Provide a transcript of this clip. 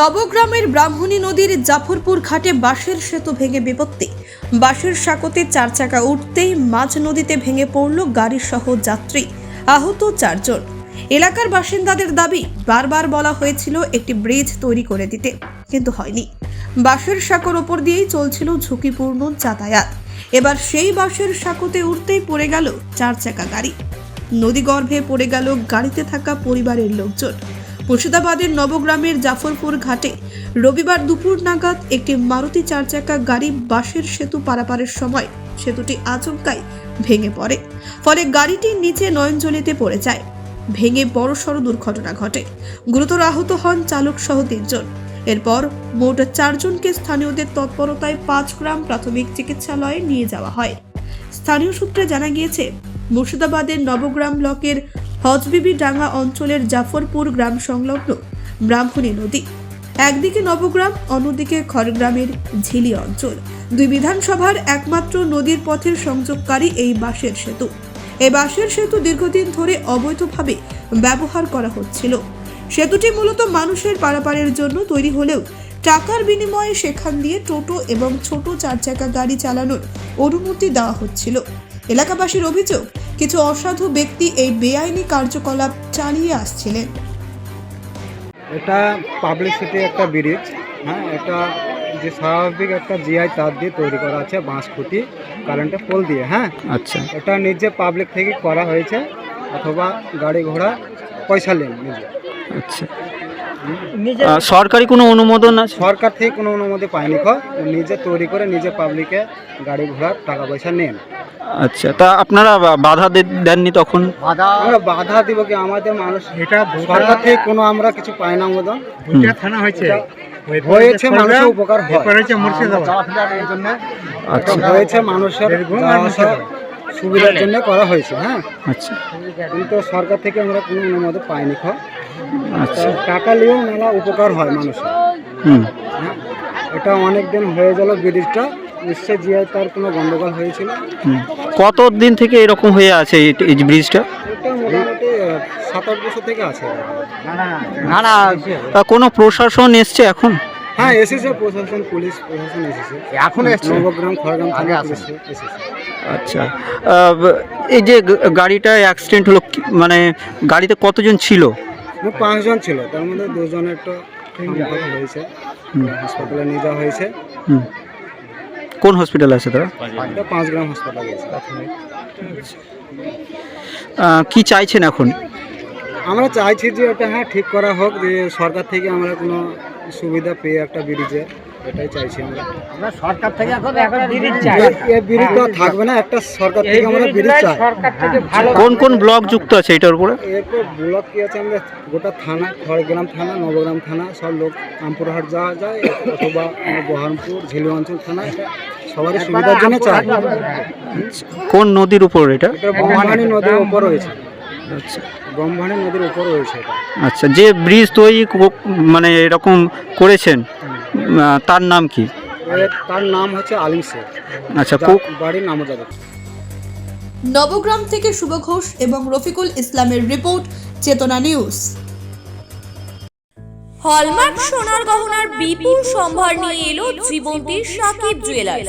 নবগ্রামের ব্রাহ্মণী নদীর জাফরপুর ঘাটে বাঁশের সেতু ভেঙে বিপত্তি। বাঁশের সাঁকোতে চার চাকা উঠতেই মাঝ নদীতে ভেঙে পড়ল গাড়িসহ যাত্রী, আহত চারজন। এলাকার বাসিন্দাদের দাবি, বারবার বলা হয়েছিল একটি ব্রিজ তৈরি করে দিতে, কিন্তু হয়নি। বাঁশের সাঁকোর ওপর দিয়েই চলছিল ঝুঁকিপূর্ণ যাতায়াত। এবার সেই বাঁশের সাঁকোতে উঠতেই পড়ে গেল চার চাকা গাড়ি। নদীগর্ভে পড়ে গেল গাড়িতে থাকা পরিবারের লোকজন। মুর্শিদাবাদের নবগ্রামের জাফরপুর ঘাটে রবিবার দুপুর নাগাদ একটি মারুতি চার চাকা গাড়ি বাঁশের সেতু পারাপারের সময় সেতুটি আচমকাই ভেঙে পড়ে। ফলে গাড়িটি নিচে নয়নজলিতে পড়ে যায়। ভেঙে বড়সড় দুর্ঘটনা ঘটে। গুরুতর আহত হন চালক সহ তিনজন। এরপর মোট চারজনকে স্থানীয়দের তৎপরতায় পাঁচ গ্রাম প্রাথমিক চিকিৎসালয়ে নিয়ে যাওয়া হয়। স্থানীয় সূত্রে জানা গিয়েছে, মুর্শিদাবাদের নবগ্রাম ব্লকের হজবিবি ডাঙ্গা অঞ্চলের জাফরপুর গ্রাম সংলগ্ন ব্রাহ্মণী নদী। একদিকে নবগ্রাম, অন্যদিকে খড়গ্রামের ঝিলি অঞ্চল। দুই বিধানসভার একমাত্র নদীর পথের সংযোগকারী এই বাঁশের সেতু। এই বাঁশের সেতু দীর্ঘদিন ধরে অবৈধভাবে ব্যবহার করা হচ্ছিল। সেতুটি মূলত মানুষের পারাপারের জন্য তৈরি হলেও টাকার বিনিময়ে সেখান দিয়ে টোটো এবং ছোট চার চাকা গাড়ি চালানোর অনুমতি দেওয়া হচ্ছিল। এলাকাবাসীর অভিযোগ কিছু অসাধু ব্যক্তি এই বেআইনি কার্যকলাপ চালিয়ে আসছিলেন। এটা পাবলিসিটি একটা ব্রিজ হ্যাঁ এটা যে স্বাভাবিক একটা জিআই তার দিয়ে তৈরি করা আছে বাঁশ খুঁটি কারেন্টের পোল দিয়ে হ্যাঁ। আচ্ছা। এটা নিজে পাবলিক থেকে করা হয়েছে অথবা গাড়ি ঘোড়া পয়সা নেন নিজে। আচ্ছা। সরকারি কোনো অনুমোদন আছে? সরকার থেকে কোনো অনুমতি পায়নি খ। নিজে তৈরি করে নিজে পাবলিকে গাড়ি ঘোড়ার টাকা পয়সা নেন। আচ্ছা তা আপনারা বাধা দেননি তখন? আমরা বাধা দিব কি আমাদের মানুষ এটা সরকার থেকে কোনো আমরা কিছু পাই না অনুমোদন। দুইটা থানা হয়েছে। হয়েছে মানুষের উপকার হয়েছে মুর্শিদাবাদ। আচ্ছা। হয়েছে মানুষের সুবিধার জন্য করা হয়েছে হ্যাঁ আচ্ছা কিন্তু সরকার থেকে আমরা কোনো অনুমতি পাইনি খ আচ্ছা টাকা নিয়েও মেলা উপকার হয় মানুষের হুম হ্যাঁ এটা অনেক দিন হয়ে গেল ব্রিজটা নিশ্চয় জিআই তার কোনো গন্ডগোল হয়েছিল হুম। কত দিন থেকে এরকম হয়ে আছে এই এই ব্রিজটা এটা মোটামুটি সাত আট বছর থেকে আছে তা কোনো প্রশাসন এসছে এখন হ্যাঁ এসেছে প্রশাসন পুলিশ প্রশাসন এসেছে। এখন এসছে? নবগ্রাম খড়গ্রাম থানা পুলিশ এসেছে। আচ্ছা। এই যে গাড়িটা অ্যাক্সিডেন্ট হলো মানে গাড়িতে কতজন ছিল? পাঁচজন ছিল। তার মধ্যে দুজনের একটু হয়েছে। হুম। হাসপাতালে নিয়ে যাওয়া হয়েছে। হুম। কোন হসপিটাল আছে তারা? পাঁচ গ্রাম হাসপাতাল আহ, কি চাইছেন এখন? আমরা চাইছি যে এটা হ্যাঁ ঠিক করা হোক যে সরকার থেকে আমরা কোনো সুবিধা পেয়ে একটা ব্রিজে এটাই চাইছি আমরা। সরকার থেকে এখন এখন ব্রিজ চাই। এই ব্রিজ তো থাকবে না একটা সরকার থেকে আমরা ব্রিজ চাই। সরকার থেকে ভালো কোন কোন ব্লক যুক্ত আছে এটার উপরে? এরপর ব্লক কি আছে আমরা গোটা থানা খড়গ্রাম থানা নবগ্রাম থানা সব লোক আমপুরহাট যাওয়া যায় অথবা বহরমপুর ঝিলি অঞ্চল থানা সবারই সুবিধার জন্য চাই। কোন নদীর উপর এটা? এটা ব্রহ্মাণী নদীর উপর রয়েছে। আচ্ছা নদীর উপর রয়েছে এটা। আচ্ছা যে ব্রিজ তৈরি মানে এরকম করেছেন তার নাম কি? তার নাম হচ্ছে আলিম শেখ। আচ্ছা বাড়ির নামজাদা নবগ্রাম থেকে শুভ ঘোষ এবং রফিকুল ইসলামের রিপোর্ট চেতনা নিউজ। হলমার্ক সোনার গহনার বিপুল সম্ভার নিয়ে এলো জীবন্তীর সাকিব জুয়েলার্স।